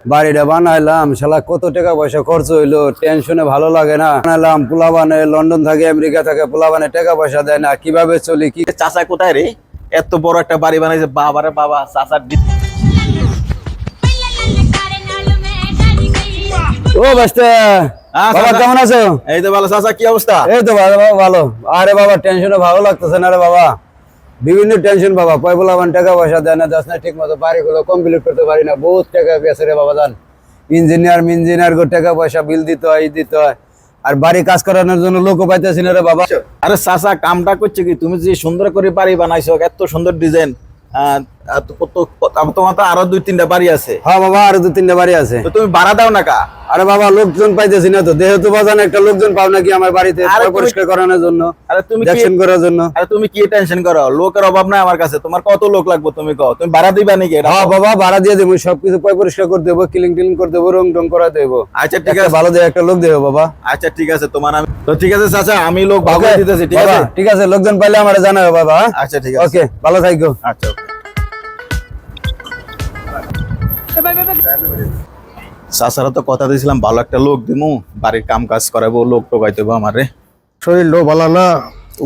বাড়িটা বানাইলাম শালা কত টাকা পয়সা খরচ হইল টেনশনে ভালো লাগে না। বানাইলাম পোলাবানে লন্ডন থাকে আমেরিকা থাকে পোলাবানে টাকা পয়সা দেয় না কীভাবে চলি কি চাচা কোথায় রে? এত বড় একটা বাড়ি বানাইছে বাবারে বাবা চাচার ও বাস্তা হ্যাঁ, বাবা। কেমন আছো? এই তো ভালো চাচা কি অবস্থা? এই তো ভালো ভালো। আরে বাবা টেনশনে ভালো লাগতেছে না রে বাবা। বিভিন্ন টেনশন বাবা, কয় পোলাবান টাকা পয়সা দেয় না, যাস না, ঠিক মতো বাড়িগুলো কমপ্লিট করতে পারি না, বহুত টাকা গেছে রে বাবা দান ইঞ্জিনিয়ার ইঞ্জিনিয়ার গো টাকা পয়সা বিল দিতে হয় দিতে হয়। আর বাড়ি কাজ করানোর জন্য লোকও পাইতেছি না রে বাবা। আরে চাচা, কামটা করছে কি? তুমি যে সুন্দর করে বাড়ি বানাইছো, এত সুন্দর ডিজাইন তোমার তো আরও দুই তিনটা বাড়ি আছে। হ্যাঁ বাবা আরও দু তিনটা বাড়ি আছে। তুমি ভাড়া দাও না কা? আরে বাবা লোকজন পাইতেছি না তো। দেহ তো বাজান একটা লোকজন পাও নাকি আমার বাড়িতে তুমি- পরিষ্কার করানোর জন্য আরে তুমি কি দেখছেন করার জন্য। আরে তুমি কি টেনশন করো? লোকের অভাব নাই আমার কাছে। তোমার কত লোক লাগবে তুমি কও? তুমি ভাড়া দিবা নাকি হ্যাঁ বাবা ভাড়া দিয়ে দেবো সবকিছু পয় পরিষ্কার করে দেবো ক্লিন ক্লিন করে দেবো রং টং করে দেবো। আচ্ছা ঠিক আছে। ভালো দিয়ে একটা লোক দেবো বাবা। আচ্ছা ঠিক আছে তোমার আমি তো ঠিক আছে চাচা আমি লোক ভাগ দিতেছি ঠিক আছে? ঠিক আছে লোকজন পাইলে আমার জানাবে বাবা হ্যাঁ? আচ্ছা ঠিক আছে। ওকে ভালো থাকো আচ্ছা চাচারা তো কথা দিয়েছিলাম ভালো একটা লোক দিমু বাড়ির কাম কাজ করাবো লোক টোকাই দেবো আমারে। শরীর লো ভালো না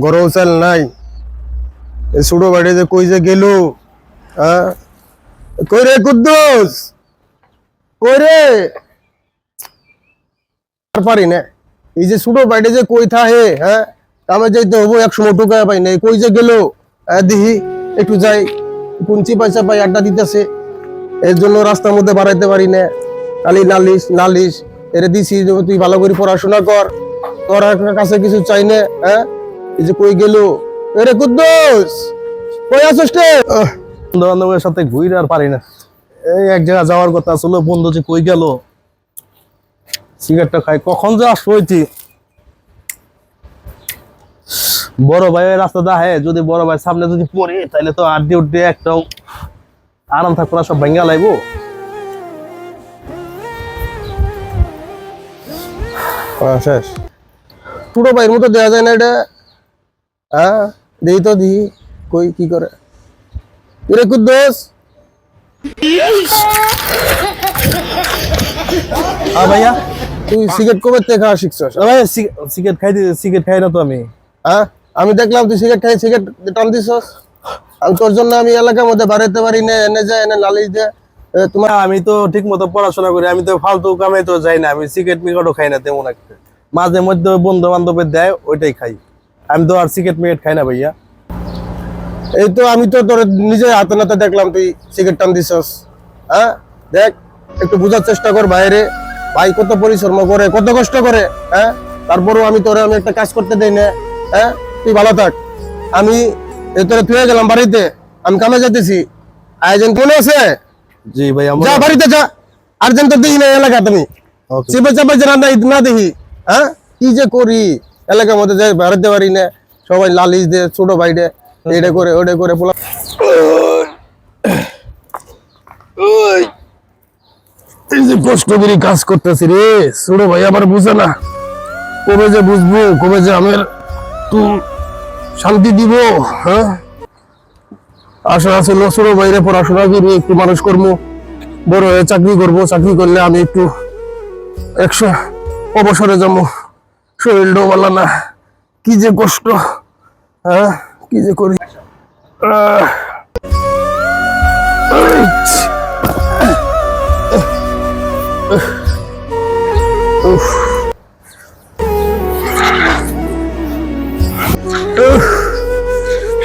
গরম চাল নাই। এ ছোটো বাড়ি যে কই যে গেল হ্যাঁ? কই রে কুদ্দুস? কই রে? আর পারি না। এই যে ছোটো বাড়ি যে কই থাহে হ্যাঁ? কামে যাইতে হব এক সময় টোকা পাই নাই। কই যে গেল হ্যাঁ, দিহি একটু যাই। কুঞ্চি পয়সা পাই আড্ডা দিতেছে। এর জন্য রাস্তার মধ্যে বাড়াইতে পারি না। খালি নালিশ নালিশ, এরে দিছি যে তুই ভালো করে পড়াশোনা কর। তোর কাছে কিছু চাই না হ্যাঁ? এই যে কই গেল? এরে কুদ্দুস, কই আছিস রে? বন্ধু বান্ধবের সাথে ঘুরে আর পারি না। এই এক জায়গা যাওয়ার কথা ছিল, বন্ধু যে কই গেল? সিগারেটটা খাই, কখন যে আসব হইতি? বড় ভাইয়ের রাস্তাটা হ্যাঁ যদি বড় ভাই সামনে যদি পড়ে তাহলে তো আড্ডি উড্ডি একটাও। আরাম থাকব না সব ভেঙ্গা লাগবো শেষ। ছোট ভাইয়ের মতো দেওয়া যায় না এটা? হ্যাঁ দেই তো দি কই কি করে? রে কুদ্দোস? হ্যাঁ ভাইয়া তুই সিগারেট কবে থেকে খাওয়া শিখছস? ভাই সিগারেট খাই সিগারেট খাই না তো আমি। হ্যাঁ আমি দেখলাম তুই সিগারেট খাই সিগারেট টান দিছস। তোর জন্য আমি এলাকার মধ্যে বাড়াইতে পারি না এনে যায় এনে লালিশ দে। তোমার আমি তো ঠিক মতো পড়াশোনা করি আমি তো ফালতু কামে তো যাই না আমি সিগারেট মিগারেটও খাই না তেমন একটা। মাঝে মধ্যে বন্ধু বান্ধবের দেয় ওইটাই খাই। আমি তো আর সিগারেট মিগারেট খাই না ভাইয়া। এই তো আমি তো তোর নিজে হাতে নাতে দেখলাম তুই সিগারেট টান দিছস। হ্যাঁ? দেখ একটু বোঝার চেষ্টা কর বাইরে। ভাই কত পরিশ্রম করে কত কষ্ট করে হ্যাঁ? তারপরও আমি তোরে আমি একটা কাজ করতে দেই না হ্যাঁ? তুই ভালো থাক। আমি এই তোরে তুই গেলাম বাড়িতে আমি কামে যেতেছি আয়োজন কোন আছে? জি ভাই যা বাড়িতে যা আর্জেন্ট তো দেখি না এলাকা তুমি। চেপে চাপে যে না না দেখি হ্যাঁ? কি যে করি? এলাকার মধ্যে যাই বেড়াতে পারি না। সবাই লালিশ দে ছোট ভাইডে এটা করে ওটা করে পোলা এই যে কষ্ট করে কাজ করতেছি রে ছোট ভাই আবার বুঝে না। কবে যে বুঝব কবে যে আমার একটু শান্তি দিব হ্যাঁ? আশা আছে ছোট বাইরে পড়াশোনা করি, একটু মানুষ কর্ম বড় হয়ে চাকরি করব। চাকরি করলে আমি একটু একশো অবসরে যাব। শরীরটাও ভালো না। কি যে কষ্ট হ্যাঁ? কি যে করি? আহ।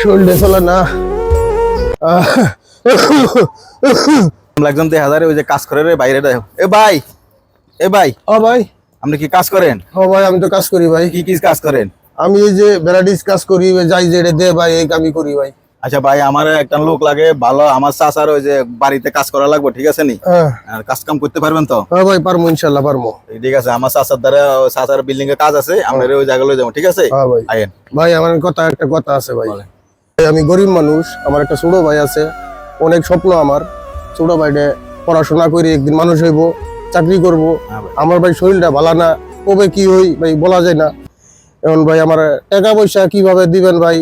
চলে না। একজন দেড় হাজারে ওই যে কাজ করে রে বাইরে দেয় এ ভাই এ ভাই। ও ভাই। আপনি কি কাজ করেন? ও ভাই আমি তো কাজ করি ভাই। কি কি কাজ করেন? আমি এই যে ভ্যারাইটিস কাজ করি যাই যে দে ভাই এই আমি করি ভাই। আচ্ছা ভাই আমার একটা লোক লাগে ভালো আমার চাচার ওই যে বাড়িতে কাজ করা লাগবে ঠিক আছে নি? হ্যাঁ। আর কাজ কাম করতে পারবেন তো? হ্যাঁ ভাই পারব ইনশাল্লাহ পারব। ঠিক আছে আমার চাচার দ্বারা চাচার বিল্ডিং এর কাজ আছে আমরা ওই জায়গায় যাব ঠিক আছে? হ্যাঁ ভাই। ভাই আমার কথা একটা কথা আছে ভাই, আমি গরিব মানুষ আমার একটা ছোট ভাই আছে অনেক স্বপ্ন আমার। ছোট ভাইটা পড়াশোনা করে একদিন মানুষ হইব চাকরি করব। হ্যাঁ আমার ভাই শরীরটা ভালো না কবে কি হই ভাই বলা যায় না। এখন ভাই আমার টাকা পয়সা কীভাবে দিবেন ভাই?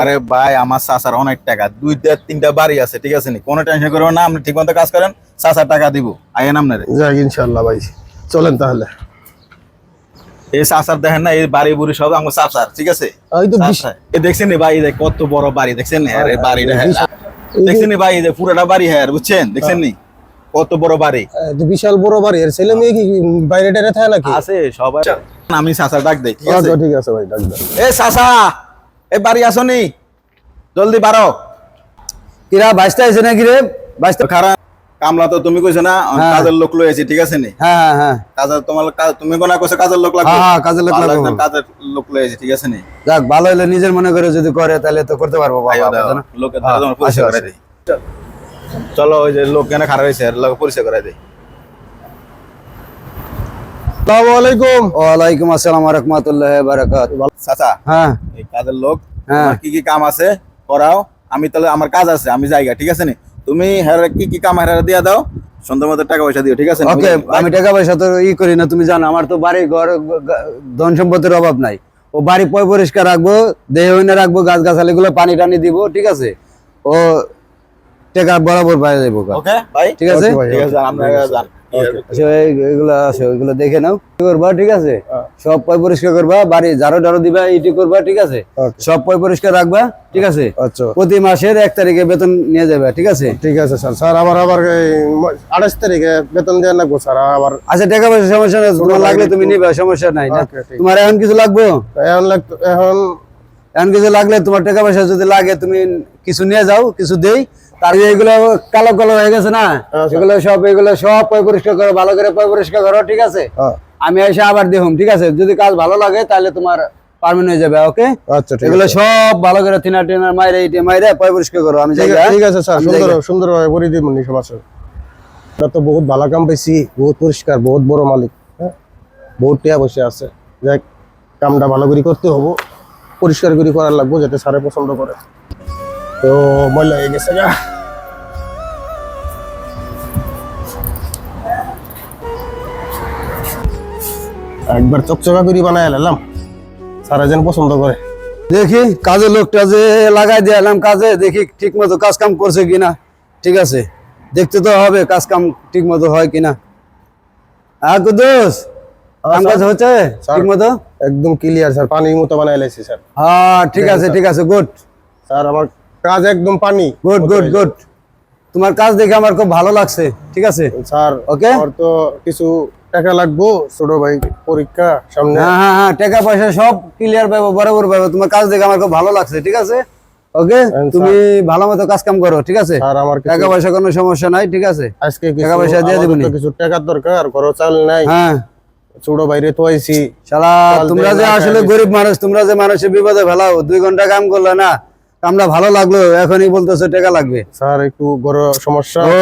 আরে ভাই আমার চাচার অনেক টাকা দুইটা তিনটা বাড়ি আছে ঠিক আছে নি? কোনো টেনশন করবেন না আপনি ঠিক মতো কাজ করেন চাচার টাকা দিব আইয়েন আপনারে। যাক ইনশাল্লাহ ভাই চলেন তাহলে। এই চাচার দেখেন না এই বাড়ি বুড়ি সব আমার ঠিক আছে? দেখছেন ভাই এই কত বড় বাড়ি দেখছেন নি? আর এই বাড়িটা হ্যাঁ দেখছেন ভাই এই পুরোটা বাড়ি হ্যাঁ বুঝছেন? দেখছেন নি? কত বড় বাড়ি। বিশাল বড় বাড়ি এর ছেলে মেয়ে কি বাইরে টাইরে থাকে নাকি? আছে সবাই। আমি চাচার ডাক দেই ঠিক আছে? আচ্ছা ঠিক আছে ভাই ডাক। এ বাড়ি জলদি বাড়ো কিরা বাইশটা আছে নাকি রে? বাইশটা খারাপ। কামলা তো তুমি কইছো না হ্যাঁ। কাজের লোক লয়েছি ঠিক আছে নি? হ্যাঁ হ্যাঁ হ্যাঁ। কাজের তোমার তুমি কোনা কইছো কাজের লোক লাগবে? হ্যাঁ, হ্যাঁ, কাজের লোক লাগবে। কাজের লোক লয়েছি ঠিক আছে নি? যাক ভালো হলে নিজের মনে করে যদি করে তাহলে তো করতে পারব বাবা না? লোকের হ্যাঁ, তোমার পরিচয় করে দেই চলো ওই যে লোক কেন খারাপ হয়েছে এর লোক পরিচয় করে দেই আসসালামু আলাইকুম। ওয়ালাইকুম আসসালাম রহমতুল্লাহ বারাকাত চাচা হ্যাঁ। এই কাজের লোক হ্যাঁ। কি কি কাম আছে? করাও। আমি তাহলে আমার কাজ আছে আমি জায়গা ঠিক আছে নি? তুমি হের কি কি কাম হেরা দিয়ে দাও সুন্দর মতো টাকা পয়সা দিও ঠিক আছে? ওকে আমি টাকা পয়সা তো ই করি না তুমি জানো আমার তো বাড়ি ঘর ধন সম্পত্তির অভাব নাই। ও বাড়ি পয় পরিষ্কার রাখব দেহ হইনা রাখব গাছ গাছালি গুলো পানি টানি দিব ঠিক আছে? ও টাকা বরাবর পাই যাব ওকে ভাই? ঠিক আছে? ঠিক আছে। আমরা যান। এগুলো আছে ওইগুলো দেখে নাও। কি করবা ঠিক আছে। সব পয় পরিষ্কার করবা বাড়ি ঝাড়ু টাড়ু দিবা ইটি করবা ঠিক আছে? সব পয় পরিষ্কার রাখবা ঠিক আছে? আচ্ছা। প্রতি মাসের এক তারিখে বেতন নিয়ে যাবে ঠিক আছে? ঠিক আছে স্যার। স্যার আবার আবার আঠাশ তারিখে বেতন দেওয়ার লাগবো স্যার আবার। আচ্ছা টাকা পয়সা সমস্যা নেই তোমার লাগলে তুমি নিবে সমস্যা নাই। তোমার এখন কিছু লাগবে? এখন লাগতো এখন এখন কিছু লাগলে তোমার টাকা পয়সা যদি লাগে তুমি কিছু নিয়ে যাও কিছু দেই। তার এগুলো কালো কালো হয়ে গেছে না? আচ্ছা। এগুলো সব এগুলো সব পয় পরিষ্কার করো ভালো করে পয় পরিষ্কার করো ঠিক আছে? আমি এসে আবার দেখুন ঠিক আছে? যদি কাজ ভালো লাগে তাহলে তোমার পারমেন্ট হয়ে যাবে ওকে আচ্ছা ঠিক এগুলো সব ভালো করে তিনার টিনার মাইরে ইটে মাইরে পয় পরিষ্কার করো আমি ঠিক আছে- স্যার সুন্দর সুন্দরভাবে করে দিব নি সমস্যা নেই। এটা তো বহুত ভালো কাম পাইছি বহুত পরিষ্কার বহুত বড় মালিক হ্যাঁ? বহুত টিয়া বসে আছে। যাক কামটা ভালো করে করতে হব পরিষ্কার করে করার লাগবো যাতে স্যারে পছন্দ করে। তো ময়লা হয়ে গেছে গা একবার চকচকা করে বানায় এলাম। স্যারা যেন পছন্দ করে। দেখি কাজের লোকটা যে লাগাই দিয়ে এলাম কাজে দেখি ঠিক মতো কাজ কাম করছে কিনা। ঠিক আছে দেখতে তো হবে কাজ কাম ঠিক মতো হয় কিনা। আর কুদুস কাম কাজ হচ্ছে ঠিক মতো একদম ক্লিয়ার স্যার পানির মতো বানায় লাইছি স্যার। হ্যাঁ ঠিক আছে ঠিক আছে গুড। স্যার আমার কাজ একদম পানি। গুড গুড গুড তোমার কাজ দেখে আমার খুব ভালো লাগছে ঠিক আছে? Sir Okay? আমার তো কিছু টাকা লাগবো ছোট ভাই পরীক্ষা সামনে। হ্যাঁ হ্যাঁ হ্যাঁ টাকা পয়সা সব ক্লিয়ার পাবো বরাবর পাবো তোমার কাজ দেখে আমার খুব ভালো লাগছে ঠিক আছে? ওকে তুমি ভালো মতো কাজ কাম করো ঠিক আছে? স্যার আমার টাকা পয়সা কোনো সমস্যা নাই ঠিক আছে? আজকে টাকা পয়সা দিয়ে দিবনি। কিছু টাকার দরকার ঘর চাল নাই। হ্যাঁ। ছোট বাইরে তো আইছি। শালা তোমরা যে আসলে গরিব মানুষ তোমরা যে মানুষের বিপদে ফেলাও দুই ঘণ্টা কাম করলে না কামটা ভালো লাগল এখনই বলতেছে টাকা লাগবে। স্যার একটু বড় সমস্যা। ও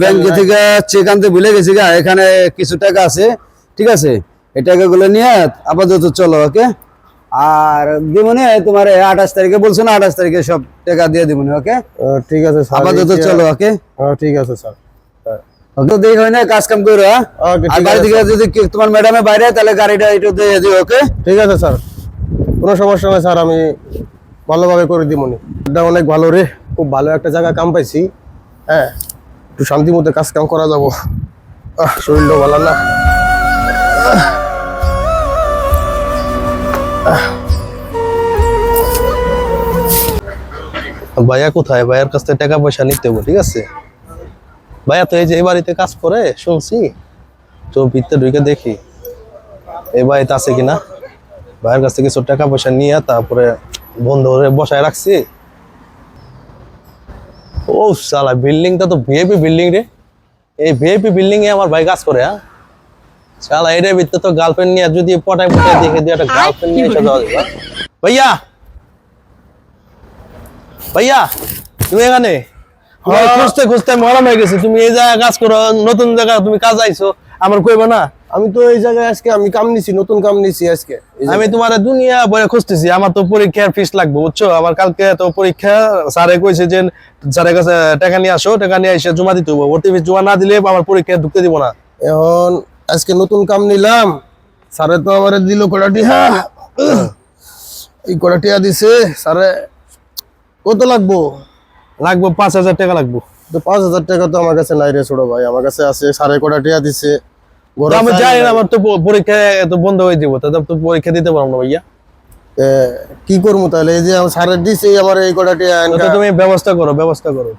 ব্যাংক থেকে চেক আনতে ভুলে গেছি গা এখানে কিছু টাকা আছে ঠিক আছে? এই টাকাগুলো নিয়ে আপাতত চলো ওকে? আর দিবনি তোমার আঠাশ তারিখে বলছো না আঠাশ তারিখে সব টাকা দিয়ে দিবনি ওকে? ঠিক আছে স্যার আপাতত চলো ওকে? হ্যাঁ, ঠিক আছে স্যার। ওকে দেখ হয় না কাজ কাম করো হ্যাঁ? আর ঠিক থেকে যদি তোমার ম্যাডামে বাইরে তাহলে গাড়িটা একটু দিয়ে দিও ওকে? ঠিক আছে স্যার। কোনো সমস্যা নেই স্যার আমি ভালোভাবে করে দিব নি এটা অনেক ভালো রে, খুব ভালো একটা জায়গা কাম পাইছি। হ্যাঁ একটু শান্তি মতো কাজ কাম করা যাব। আহ, শরীরটাও ভালো না। ভাইয়া কোথায়? ভাইয়ার কাছ থেকে টাকা পয়সা নিতে হবে, ঠিক আছে? ভাইয়া তো এই যে এই বাড়িতে কাজ করে, শুনছি। তো ভিতরে ঢুকে দেখি। এই বাড়িতে আছে কিনা? ভাইয়ের কাছ থেকে কিছু টাকা পয়সা নিয়ে তারপরে বন্ধ করে বসায় রাখছি। ও সালা বিল্ডিংটা তো ভিআইপি বিল্ডিং রে। এই ভিআইপি বিল্ডিং এ আমার ভাই কাজ করে হ্যাঁ? সালা এটার ভিতরে তো গার্লফ্রেন্ড নিয়ে যদি পটায় পটায় দেখে দিয়ে একটা গার্লফ্রেন্ড নিয়ে এসে যাওয়া যাবে হ্যাঁ? ভাইয়া! ভাইয়া তুমি এখানে? তোমায় খুঁজতে খুঁজতে মরম হয়ে গেছি। তুমি এই জায়গায় কাজ করো নতুন জায়গা তুমি কাজ আইছো আমার কইবে না? আমি তো এই জায়গায় আজকে আমি কাম নিছি নতুন কাম নিছি আজকে। আমি তোমার দুনিয়া বয়ে খুঁজতেছি আমার তো পরীক্ষার ফিস লাগবে বুঝছ? আমার কালকে তো পরীক্ষা স্যারে কইছে যে স্যারের কাছে টাকা নিয়ে আসো টাকা নিয়ে এসে জমা দিতে হবে ভর্তি ফিস জমা না দিলে আমার পরীক্ষায় ঢুকতে দিব না। এখন আজকে নতুন কাম নিলাম স্যারে তো আমার দিল কড়াটি হ্যাঁ এই কড়াটিয়া দিছে স্যারে কত লাগবো? লাগবে পাঁচ হাজার টাকা লাগবে। তো পাঁচ হাজার টাকা তো আমার কাছে নাই রে ছোট ভাই আমার কাছে আছে সাড়ে কোটা টাকা দিছে। আমি জানি না আমার তো পরীক্ষা তো বন্ধ হয়ে যাব তাহলে তো পরীক্ষা দিতে পারব না ভাইয়া। কি করব তাহলে? এই যে আমার সারের দিছে আমার এই কোটা টাকা তো আনকা। তুমি ব্যবস্থা করো ব্যবস্থা করো।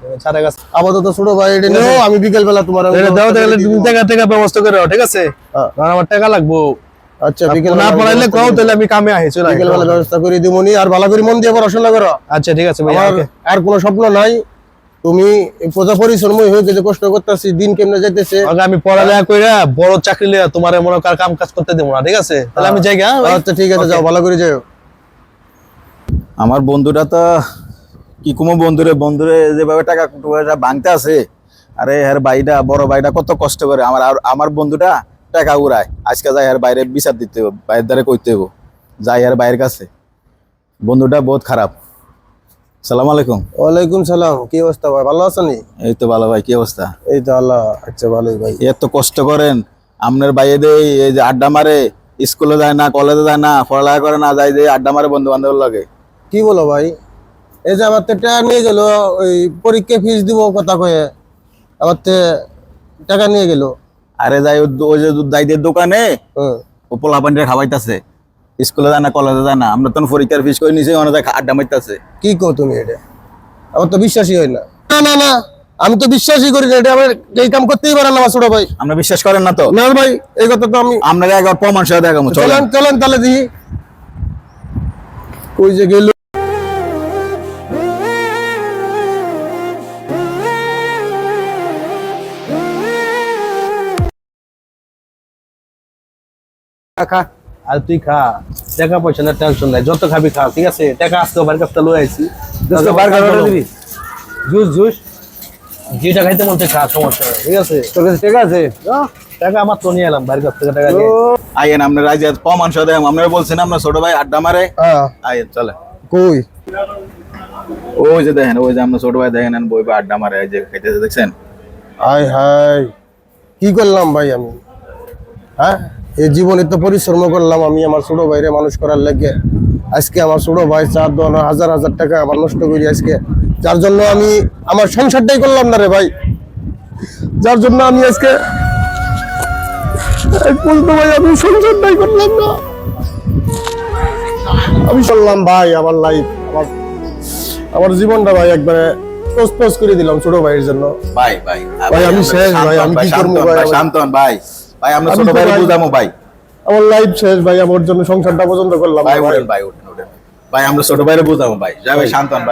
কাছে আপাতত ছোট ভাই এটা নিও আমি বিকেল বেলা তোমার ব্যবস্থা থাকলে তুমি টাকা টাকা ব্যবস্থা করে ঠিক আছে? হ্যাঁ। কারণ আমার টাকা লাগবো। আচ্ছা বিকেল না পড়াইলে কও তাহলে আমি কামে আহি চলে বিকেল বেলা ব্যবস্থা করে দিব নি আর ভালো করে মন দিয়ে পড়াশোনা করো। আচ্ছা ঠিক আছে ভাইয়া আর কোনো স্বপ্ন নাই। তুমি এই প্রজা পরিশ্রমই হয়েছে যে কষ্ট করতেছি দিন কেমনে যাইতেছে? আমি পড়ালেখা কইরা বড় চাকরি লিয়া তোমার মনে কর কাম কাজ করতে দেবো না ঠিক আছে? তাহলে আমি যাই গা, হ্যাঁ আচ্ছা ঠিক আছে যাও ভালো করে যাও আমার বন্ধুটা তো কি কোনো বন্ধুরে বন্ধুরে যেভাবে টাকা টুকাটা ভাঙতে আছে আরে হ্যার ভাইটা বড় ভাইটা কত কষ্ট করে আমার আর- আমার বন্ধুটা টাকা উড়ায়। আজকে যাই আর বাইরে বিচার দিতে হবে বাইরের দ্বারা কইতে হবে যাই আর বাইরের কাছে। বন্ধুটা বহুত খারাপ। সালাম আলাইকুম। ওয়ালাইকুম সালাম কি অবস্থা ভাই? ভালো আছেন এই তো ভালো ভাই কি অবস্থা? এই তো আল্লাহ আচ্ছা ভালোই ভাই। এত কষ্ট করেন আপনার বাইরে এই যে আড্ডা মারে স্কুলে যায় না কলেজে যায় না পড়ালেখা করে না যায় যে আড্ডা মারে বন্ধু বান্ধবের লাগে। কি বলো ভাই? এই যে আমার তো টাকা নিয়ে গেল ওই পরীক্ষা ফিস দিব কথা কয়ে আমার তো টাকা নিয়ে গেল। আরে যাই ওই যে দাইদের দোকানে ও পোলা পান্ডিয়া খাওয়াইতাছে। স্কুলে যায় না কলেজে যায় না আমরা তখন পরীক্ষার ফিস করে নিচে অনেক আড্ডা মারতেছে। কি কো তুমি এটা? আমার তো বিশ্বাসই হয় না। না না না আমি তো বিশ্বাসই করি না এটা আমার এই কাম করতেই পারে না ছোট ভাই। আমরা বিশ্বাস করেন না তো? না ভাই এই কথা তো আমি আপনাকে একবার প্রমাণ সহ দেখাবো চলেন। চলেন চলেন তাহলে দেখি। কই যে গেল? কাকা আর তুই খা। টাকা পয়সা না টেনশন নাই যত খাবি খা ঠিক আছে? টাকা আজকে বাড়ির কাছে লয়ে আইছি। Juice juice. যেটা খাইতে মন চায় খা সমস্যা ঠিক আছে? তোর কাছে ঠিক আছে? টাকা আমার তো নিয়ে এলাম বাড়ির কাছ থেকে টাকা নিয়ে। আইয়েন আপনার রাজি আছে, প্রমাণ সহ দেখাবো আপনারা বলছেন আপনার ছোট ভাই আড্ডা মারে। হ্যাঁ। আইয়েন চলে। কই? ওই যে দেখেন ওই যে আপনার ছোট ভাই দেখেন বই বা আড্ডা মারে যে খাইতেছে দেখছেন? হাই হাই কি করলাম ভাই আমি? হ্যাঁ? এই জীবনে তো পরিশ্রম করলাম আমি আমার ছোট ভাইরে মানুষ করার লেগে। আজকে আমার ছোট ভাই চার দোয়ানো হাজার হাজার টাকা আমার নষ্ট করি আজকে। যার জন্য আমি আমার সংসারটাই করলাম না রে ভাই। যার জন্য আমি আজকে বলতো ভাই আমি সংসারটাই করলাম না। আমি চললাম ভাই আমার লাইফ আমার আমার জীবনটা ভাই একবারে পোস্ট করে দিলাম ছোট ভাইয়ের জন্য। ভাই ভাই ভাই, আমি শেষ, ভাই, আমি কি করব ভাই, ভাই। ভাই আমরা আমি ছোট ভাই বুঝামো ভাই। আমার লাইফ শেষ ভাই আমার জন্য সংসারটা পছন্দ করলাম ভাই ওঠেন ভাই ওঠেন ভাই আমরা ছোট ভাইরে বুঝামো ভাই। যাই ভাই শান্তন ভাই।